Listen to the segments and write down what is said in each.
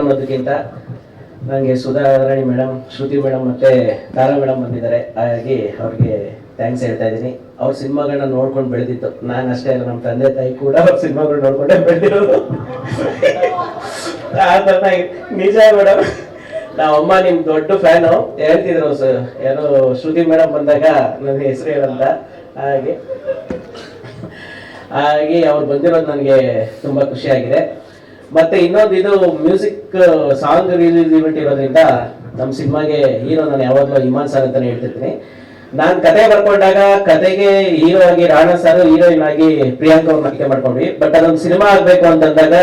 ಅನ್ನೋದಕ್ಕಿಂತ ನನಗೆ ಸುಧಾರಾಣಿ ಮೇಡಮ್ ಶ್ರುತಿ ಮೇಡಮ್ ಮತ್ತೆ ತಾರಾ ಮೇಡಮ್ ಬಂದಿದ್ದಾರೆ. ಹಾಗಾಗಿ ಅವ್ರಿಗೆ ಥ್ಯಾಂಕ್ಸ್ ಹೇಳ್ತಾ ಇದ್ದೀನಿ. ಅವ್ರ ಸಿನಿಮಾಗಳನ್ನ ನೋಡ್ಕೊಂಡು ಬೆಳೆದಿತ್ತು. ನಾನು ಅಷ್ಟೇ ಅಲ್ಲ ನಮ್ಮ ತಂದೆ ತಾಯಿ ಕೂಡ ಅವ್ರ ಸಿನಿಮಾಗಳು ನೋಡ್ಕೊಂಡೇ ಬೆಳೆದಿರೋದು. ಆ ಥರ ನಿಜ ಮೇಡಮ್ ಅಮ್ಮ ನಿಮ್ ದೊಡ್ಡ ಫ್ಯಾನು ಹೇಳ್ತಿದ್ರು ಏನೋ ಶ್ರುತಿ ಮೇಡಮ್ ಬಂದಾಗ ನನ್ನ ಹೆಸರು ಹೇಳಂತ. ಹಾಗೆ ಹಾಗೆ ಅವ್ರು ಬಂದಿರೋದು ನನಗೆ ತುಂಬಾ ಖುಷಿ ಆಗಿದೆ. ಮತ್ತೆ ಇನ್ನೊಂದು, ಇದು ಮ್ಯೂಸಿಕ್ ಸಾಂಗ್ ರಿಲೀಸ್ ಇವೆಂಟ್ ಇರೋದ್ರಿಂದ ನಮ್ಮ ಸಿನಿಮಾಗೆ ಹೀರೋ ನಾನು ಯಾವಾಗಲೂ ಇಮಾನ್ ಸರ್ ಅಂತಾನೆ ಹೇಳ್ತಿರ್ತೀನಿ. ನಾನು ಕತೆ ಬರ್ಕೊಂಡಾಗ ಕತೆಗೆ ಹೀರೋ ಆಗಿ, ರಾಣಾ ಸರ್ ಹೀರೋಯಿನ್ ಆಗಿ ಪ್ರಿಯಾಂಕ ಅವ್ರನ್ನ ಆಯ್ಕೆ ಮಾಡ್ಕೊಂಡ್ವಿ. ಬಟ್ ಅದೊಂದು ಸಿನಿಮಾ ಆಗ್ಬೇಕು ಅಂತಂದಾಗ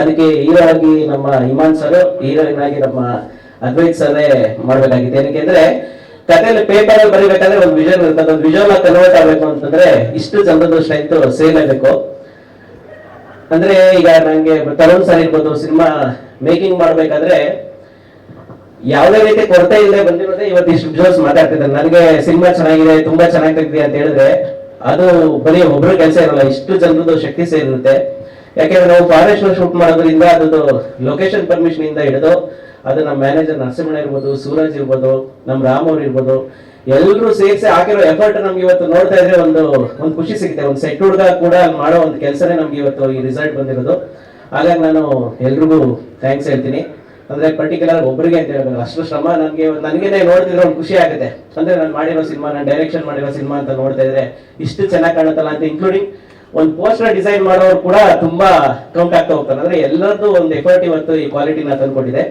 ಅದಕ್ಕೆ ಹೀರೋ ಆಗಿ ನಮ್ಮ ಇಮಾನ್ ಸರ್ ಹೀರೋಯಿನ್ ಆಗಿ ನಮ್ಮ ಅದ್ವೈತ್ ಸರ್ೇ ಮಾಡ್ಬೇಕಾಗಿತ್ತು. ಏನಕ್ಕೆ ಕಥೆಯಲ್ಲಿ ಪೇಪರ್ ಅಲ್ಲಿ ಬರಿಬೇಕಾದ್ರೆ ಒಂದು ವಿಷನ್ ಇರುತ್ತೆ. ಒಂದು ವಿಷನ್ ಕನ್ವರ್ಟ್ ಆಗ್ಬೇಕು ಅಂತಂದ್ರೆ ಇಷ್ಟು ಜನರದ್ದು ಸ್ಟ್ರೆಂತ್ ಸೇಲ್ ಆಗಬೇಕು. ಅಂದ್ರೆ ಈಗ ನಂಗೆ ಸರ್ ಇರ್ಬೋದು ಸಿನಿಮಾ ಮೇಕಿಂಗ್ ಮಾಡ್ಬೇಕಾದ್ರೆ ಯಾವುದೇ ರೀತಿ ಕೊರತೆ ಇಲ್ಲದೆ ಬಂದಿರೋದೇ ಇವತ್ತು ಇಷ್ಟು ಜೋಸ್ ಮಾತಾಡ್ತಿದ್ದಾರೆ. ನನಗೆ ಸಿನಿಮಾ ಚೆನ್ನಾಗಿದೆ, ತುಂಬಾ ಚೆನ್ನಾಗಿ ತೆಗ್ದಿ ಅಂತ ಹೇಳಿದ್ರೆ ಅದು ಬರೀ ಒಬ್ರು ಕೆಲಸ ಇರಲ್ಲ, ಇಷ್ಟು ಜನರದ್ದು ಶಕ್ತಿ ಸೇರಿರುತ್ತೆ. ಯಾಕೆಂದ್ರೆ ನಾವು ಫಾರೆಸ್ಟ್ ಶೂಟ್ ಮಾಡೋದ್ರಿಂದ ಅದೊಂದು ಲೊಕೇಶನ್ ಪರ್ಮಿಷನ್ ಇಂದ ಹಿಡಿದು ಅದು ನಮ್ಮ ಮ್ಯಾನೇಜರ್ ನರಸಿಂಹಣ್ಣ ಇರ್ಬೋದು, ಸೂರಜ್ ಇರ್ಬೋದು, ನಮ್ಮ ರಾಮ್ ಅವ್ರು ಇರ್ಬೋದು ಎಲ್ಲರೂ ಸೇರಿಸಿ ಹಾಕಿರೋ ಎಫರ್ಟ್ ನಮ್ಗೆ ಇವತ್ತು ನೋಡ್ತಾ ಇದ್ರೆ ಒಂದು ಒಂದು ಖುಷಿ ಸಿಗುತ್ತೆ. ಒಂದು ಸೆಟ್ ಹುಡುಗ ಕೂಡ ಮಾಡೋ ಒಂದು ಕೆಲಸನೇ ನಮ್ಗೆ ಇವತ್ತು ಈ ರಿಸಲ್ಟ್ ಬಂದಿರೋದು. ಹಾಗಾಗಿ ನಾನು ಎಲ್ರಿಗೂ ಥ್ಯಾಂಕ್ಸ್ ಹೇಳ್ತೀನಿ. ಅಂದ್ರೆ ಪರ್ಟಿಕ್ಯುಲರ್ ಒಬ್ಬರಿಗೆ ಅಂತ ಹೇಳ್ಬೇಕು ಅಷ್ಟು ಶ್ರಮ ನನಗೆ ನನಗೇನೆ ನೋಡ್ತಿದ್ರೆ ಒಂದು ಖುಷಿ ಆಗುತ್ತೆ. ಅಂದ್ರೆ ನಾನು ಮಾಡಿರೋ ಸಿನಿಮಾ, ನಾನು ಡೈರೆಕ್ಷನ್ ಮಾಡಿರೋ ಸಿನಿಮಾ ಅಂತ ನೋಡ್ತಾ ಇದ್ರೆ ಇಷ್ಟು ಚೆನ್ನಾಗಿ ಕಾಣುತ್ತಲ್ಲ ಅಂತ ಇನ್ಕ್ಲೂಡಿಂಗ್ ಒಂದು ಪೋಸ್ಟರ್ ಡಿಸೈನ್ ಮಾಡೋರು ಕೂಡ ತುಂಬಾ ಕೌಂಟ್ ಆಗ್ತಾ ಹೋಗ್ತಾರೆ. ಅಂದ್ರೆ ಎಲ್ಲರದ್ದು ಒಂದು ಎಫರ್ಟ್ ಇವತ್ತು ಈ ಕ್ವಾಲಿಟಿನ ತಂದ್ಕೊಟ್ಟಿದೆ.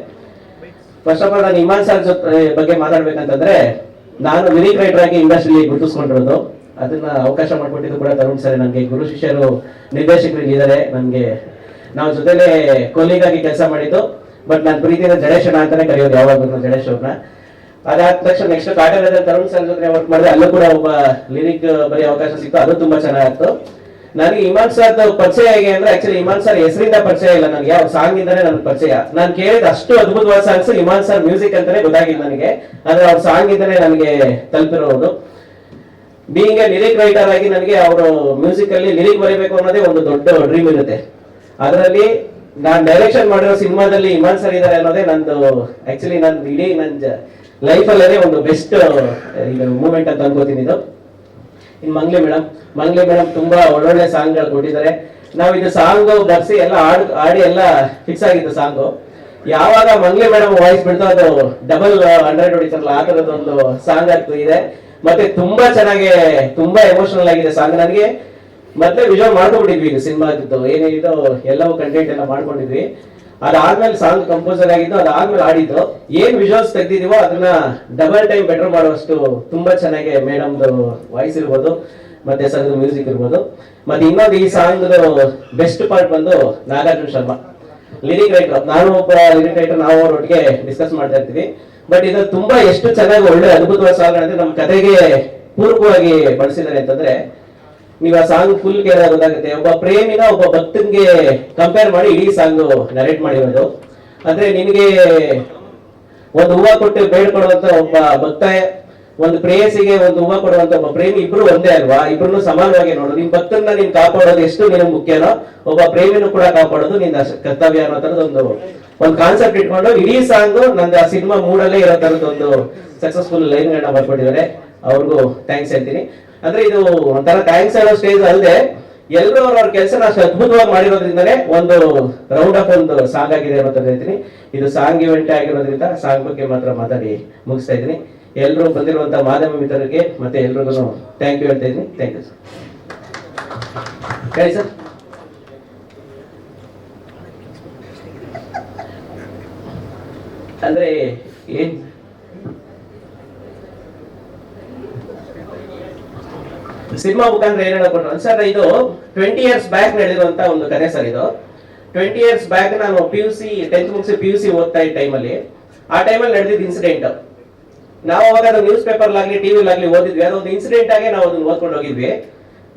ಫಸ್ಟ್ ಆಫ್ ಆಲ್ ನಾನು ಇಮಾನ್ ಸರ್ ಜೊತೆ ಬಗ್ಗೆ ಮಾತಾಡ್ಬೇಕಂತಂದ್ರೆ ನಾನು ಲಿರಿಕ್ ರೈಟರ್ ಆಗಿ ಇಂಡಸ್ಟ್ರಿಯಲ್ಲಿ ಗುರುತಿಸ್ಕೊಂಡಿರೋದು. ಅದನ್ನ ಅವಕಾಶ ಮಾಡಿಕೊಟ್ಟಿದ್ದು ಕೂಡ ತರುಣ್ ಸರ್. ನನಗೆ ಗುರು ಶಿಷ್ಯರು ನಿರ್ದೇಶಕರಿಗೆ ಇದ್ದಾರೆ. ನನಗೆ ನಾವು ಜೊತೆಲೆ ಕೊಹ್ಲಿಗಾಗಿ ಕೆಲಸ ಮಾಡಿದ್ದು. ಬಟ್ ನಾನು ಪ್ರೀತಿಯಿಂದ ಜಡೇಶನ ಅಂತಾನೆ ಕರೆಯೋದು ಯಾವಾಗಲೂ ಜಡೇಶ್ ಅವ್ರನ್ನ. ಅದಾದ ತಕ್ಷಣ ನೆಕ್ಸ್ಟ್ ಕಾಟೇರದ ತರುಣ್ ಸರ್ ಜೊತೆ ವರ್ಕ್ ಮಾಡಿದ್ರೆ ಅಲ್ಲೂ ಕೂಡ ಒಬ್ಬ ಲಿರಿಕ್ ಬರೀ ಅವಕಾಶ ಸಿಕ್ತು. ಅದು ತುಂಬಾ ಚೆನ್ನಾಗಿತ್ತು. ನನಗೆ ಇಮಾನ್ ಸರ್ ಪರಿಚಯ ಹೇಗೆ ಅಂದ್ರೆ ಆಕ್ಚುಲಿ ಇಮಾನ್ ಸರ್ ಹೆಸರಿಂದ ಪರಿಚಯ ಇಲ್ಲ ನನಗೆ. ಯಾವ ಸಾಂಗ್ ಇಂದಾನೆ ನನಗೆ ಪರಿಚಯ. ನಾನು ಕೇಳಿದ ಅಷ್ಟು ಅದ್ಭುತವಾದ ಸಾಂಗ್ಸ್ ಇಮಾನ್ ಸರ್ ಮ್ಯೂಸಿಕ್ ಅಂತಾನೆ ಗೊತ್ತಾಗಿಲ್ಲ ನನಗೆ. ಅಂದ್ರೆ ಅವ್ರ ಸಾಂಗ್ ಇಂದಾನೆ ನನಗೆ ತಲುಪಿರೋದು. ಬೀಯಿಂಗ್ ಎ ಲಿರಿಕ್ ರೈಟರ್ ಆಗಿ ನನಗೆ ಅವರು ಮ್ಯೂಸಿಕ್ ಅಲ್ಲಿ ಲಿರಿಕ್ ಬರೀಬೇಕು ಅನ್ನೋದೇ ಒಂದು ದೊಡ್ಡ ಡ್ರೀಮ್ ಇರುತ್ತೆ. ಅದರಲ್ಲಿ ನಾನು ಡೈರೆಕ್ಷನ್ ಮಾಡಿರೋ ಸಿನಿಮಾದಲ್ಲಿ ಇಮಾನ್ ಸರ್ ಇದ್ದಾರೆ ಅನ್ನೋದೇ ನಂದು ಆಕ್ಚುಲಿ ನನ್ನ ಇಡೀ ನನ್ನ ಲೈಫ್ ಅಲ್ಲೇ ಒಂದು ಬೆಸ್ಟ್ ಮೂಮೆಂಟ್ ಅಂತ ಅನ್ಕೋತೀನಿ ಇದು. ಇನ್ ಮಂಗ್ಲಿ ಮೇಡಮ್ ಮಂಗ್ಲಿ ಮೇಡಮ್ ತುಂಬಾ ಒಳ್ಳೊಳ್ಳೆ ಸಾಂಗ್ಗಳು ಕೊಟ್ಟಿದ್ದಾರೆ. ನಾವು ಇದು ಸಾಂಗ್ ಬರ್ಸಿ ಎಲ್ಲ ಹಾಡು ಆಡಿ ಎಲ್ಲ ಫಿಕ್ಸ್ ಆಗಿತ್ತು ಸಾಂಗ್. ಯಾವಾಗ ಮಂಗ್ಲಿ ಮೇಡಮ್ ವಾಯ್ಸ್ ಬಿಡ್ತಾ ಅದು ಡಬಲ್ ಹಂಡ್ರೆಡ್ ಹೊಡಿತಾರಲ್ಲ, ಆ ತರದೊಂದು ಸಾಂಗ್ ಆಗ್ತಾ ಇದೆ. ಮತ್ತೆ ತುಂಬಾ ಚೆನ್ನಾಗಿ, ತುಂಬಾ ಎಮೋಷನಲ್ ಆಗಿದೆ ಸಾಂಗ್ ನನಗೆ. ಮತ್ತೆ ವಿಜಯ್ ಮಾಡ್ಕೊಂಡ್ಬಿಟ್ಟಿದ್ವಿ ಈಗ ಸಿನಿಮಾದ್ದು ಏನೇನಿದೋ ಎಲ್ಲವೂ ಕಂಟೆಂಟ್ ಎಲ್ಲ ಮಾಡ್ಕೊಂಡಿದ್ವಿ. ಅದಾದ್ಮೇಲೆ ಸಾಂಗ್ ಕಂಪೋಸರ್ ಆಗಿದ್ದು, ಅದಾದ್ಮೇಲೆ ಆಡಿದ್ದು ಏನ್ ವಿಜುವಲ್ಸ್ ತೆಗ್ದಿದೀವೋ ಅದನ್ನ ಡಬಲ್ ಟೈಮ್ ಬೆಟರ್ ಮಾಡುವಷ್ಟು ತುಂಬಾ ಚೆನ್ನಾಗಿ ಮೇಡಮ್ದು ವಾಯ್ಸ್ ಇರ್ಬೋದು, ಮತ್ತೆ ಸಂಘ ಮ್ಯೂಸಿಕ್ ಇರ್ಬೋದು. ಮತ್ತೆ ಇನ್ನೊಂದು ಈ ಸಾಂಗ್ ಬೆಸ್ಟ್ ಪಾರ್ಟ್ ಬಂದು ನಾಗಾರ್ಜುನ್ ಶರ್ಮಾ. ಲಿರಿಕ್ ರೈಟರ್ ನಾನು ಒಬ್ಬ ಲಿರಿಕ್ ರೈಟರ್ ನಾವು ಅವ್ರ ಒಟ್ಟಿಗೆ ಡಿಸ್ಕಸ್ ಮಾಡ್ತಾ ಇರ್ತೀವಿ. ಬಟ್ ಇದು ತುಂಬಾ ಎಷ್ಟು ಚೆನ್ನಾಗಿ ಒಳ್ಳೆ ಅದ್ಭುತವಾದ ಸಾಂಗ್ ಅಂದ್ರೆ ನಮ್ಮ ಕತೆಗೆ ಪೂರಕವಾಗಿ ಬಳಸಿದ್ದಾರೆ ಅಂತಂದ್ರೆ ನೀವು ಆ ಸಾಂಗ್ ಫುಲ್ ಕೇಳಿದಾಗ ಗೊತ್ತಾಗುತ್ತೆ. ಒಬ್ಬ ಪ್ರೇಮಿನ ಒಬ್ಬ ಭಕ್ತನ್ಗೆ ಕಂಪೇರ್ ಮಾಡಿ ಇಡೀ ಸಾಂಗ್ ನರೇಟ್ ಮಾಡಿರೋದು. ಅಂದ್ರೆ ನಿನಗೆ ಒಂದು ಹೂವ ಕೊಟ್ಟು ಬೇಡ್ಕೊಡುವಂತ ಒಬ್ಬ ಭಕ್ತ, ಒಂದು ಪ್ರೇಯಸಿಗೆ ಒಂದು ಹೂವ ಕೊಡುವಂತ ಒಬ್ಬ ಪ್ರೇಮಿ ಇಬ್ರು ಒಂದೇ ಅಲ್ವಾ? ಇಬ್ರು ಸಮಾನವಾಗಿ ನೋಡು. ನಿನ್ ಭಕ್ತನ್ನ ನೀನ್ ಕಾಪಾಡೋದು ಎಷ್ಟು ನಿನ್ ಮುಖ್ಯನೋ, ಒಬ್ಬ ಪ್ರೇಮಿನೂ ಕೂಡ ಕಾಪಾಡೋದು ನಿನ್ನ ಕರ್ತವ್ಯ ಅನ್ನೋ ತರದ ಒಂದು ಒಂದು ಕಾನ್ಸೆಪ್ಟ್ ಇಟ್ಕೊಂಡು ಇಡೀ ಸಾಂಗ್ ನಂದು ಆ ಸಿನಿಮಾ ಮೂಡಲ್ಲೇ ಇರೋ ತರದ ಒಂದು ಸಕ್ಸಸ್ಫುಲ್ ಲೈನ್ ಗಳನ್ನ ಬರ್ಕೊಟ್ಟಿದ್ದಾರೆ ಅವ್ರಿಗೂ ಥ್ಯಾಂಕ್ಸ್ ಹೇಳ್ತೀನಿ. ಅಂದ್ರೆ ಇದು ಒಂಥರ ಥ್ಯಾಂಕ್ಸ್ ಹೇಳೋ ಸ್ಟೇಜ್ ಅಲ್ಲದೆ ಎಲ್ಲರೂ ಅವ್ರವ್ರ ಕೆಲಸ ಅಷ್ಟು ಅದ್ಭುತವಾಗಿ ಮಾಡಿರೋದ್ರಿಂದನೇ ಒಂದು ರೌಂಡ್ ಆಫ್ ಒಂದು ಸಾಂಗ್ ಆಗಿದೆ ಅಂತ ಹೇಳ್ತೀನಿ. ಇದು ಸಾಂಗ್ ಇವೆಂಟ್ ಆಗಿರೋದ್ರಿಂದ ಸಾಂಗ್ ಬಗ್ಗೆ ಮಾತ್ರ ಮಾತಾಡಿ ಮುಗಿಸ್ತಾ ಇದ್ದೀನಿ. ಎಲ್ಲರೂ ಬಂದಿರುವಂತ ಮಾಧ್ಯಮ ಮಿತ್ರರಿಗೆ ಮತ್ತೆ ಎಲ್ರಿಗೂ ಥ್ಯಾಂಕ್ ಯು ಹೇಳ್ತಾ ಇದ್ದೀನಿ. ಥ್ಯಾಂಕ್ ಯು ಸರ್ ಸರ್ ಅಂದ್ರೆ ಏನ್ ಸಿನಿಮಾ ಮುಖಾಂತರ ಏನ್ ಹೇಳ್ಕೊಂಡ್ರು? ಸರ್ ಇದು ಟ್ವೆಂಟಿ ಇಯರ್ಸ್ ಬ್ಯಾಕ್ ನಡೆದಿರುವಂತ ಒಂದು ಕಥೆ ಸರ್ ಇದು. ಟ್ವೆಂಟಿ ಇಯರ್ಸ್ ಬ್ಯಾಕ್ ನಾನು ಪಿ ಯು ಸಿ ಟೆಂತ್ ಮುಗಿಸಿ ಪಿ ಯು ಸಿ ಓದ್ತಾ ಇದ್ದ ಟೈಮಲ್ಲಿ ಆ ಟೈಮಲ್ಲಿ ನಡೆದಿದ್ದ ಇನ್ಸಿಡೆಂಟ್ ನಾವು ಅವಾಗ ಅದು ನ್ಯೂಸ್ ಪೇಪರ್ ಆಗ್ಲಿ ಟಿವಿ ಆಗ್ಲಿ ಓದಿದ್ವಿ ಅದೊಂದು ಇನ್ಸಿಡೆಂಟ್ ಆಗಿ ನಾವು ಅದನ್ನ ಓದ್ಕೊಂಡು ಹೋಗಿದ್ವಿ.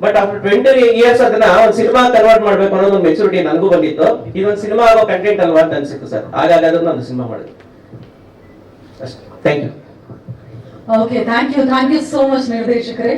ಬಟ್ ಆಫ್ಟರ್ ಟ್ವೆಂಟಿ ಇಯರ್ಸ್ ಅದನ್ನ ಒಂದು ಸಿನಿಮಾ ಕನ್ವರ್ಟ್ ಮಾಡ್ಬೇಕು ಅನ್ನೋದು ಒಂದು ಮೆಚುರಿಟಿ ನನಗೂ ಬಂದಿತ್ತು. ಇದೊಂದು ಸಿನಿಮಾ ಆಗೋ ಕಂಟೆಂಟ್ ಅಲ್ವಾ ಅಂತ ಅನ್ಸಿತ್ತು ಸರ್. ಹಾಗಾಗಿ ಅದನ್ನ ಒಂದು ಸಿನಿಮಾ ಮಾಡಿದ್ವಿ. ಅಷ್ಟೇ. Thank you okay thank you thank you so much ನಿರ್ದೇಶಕರೇ.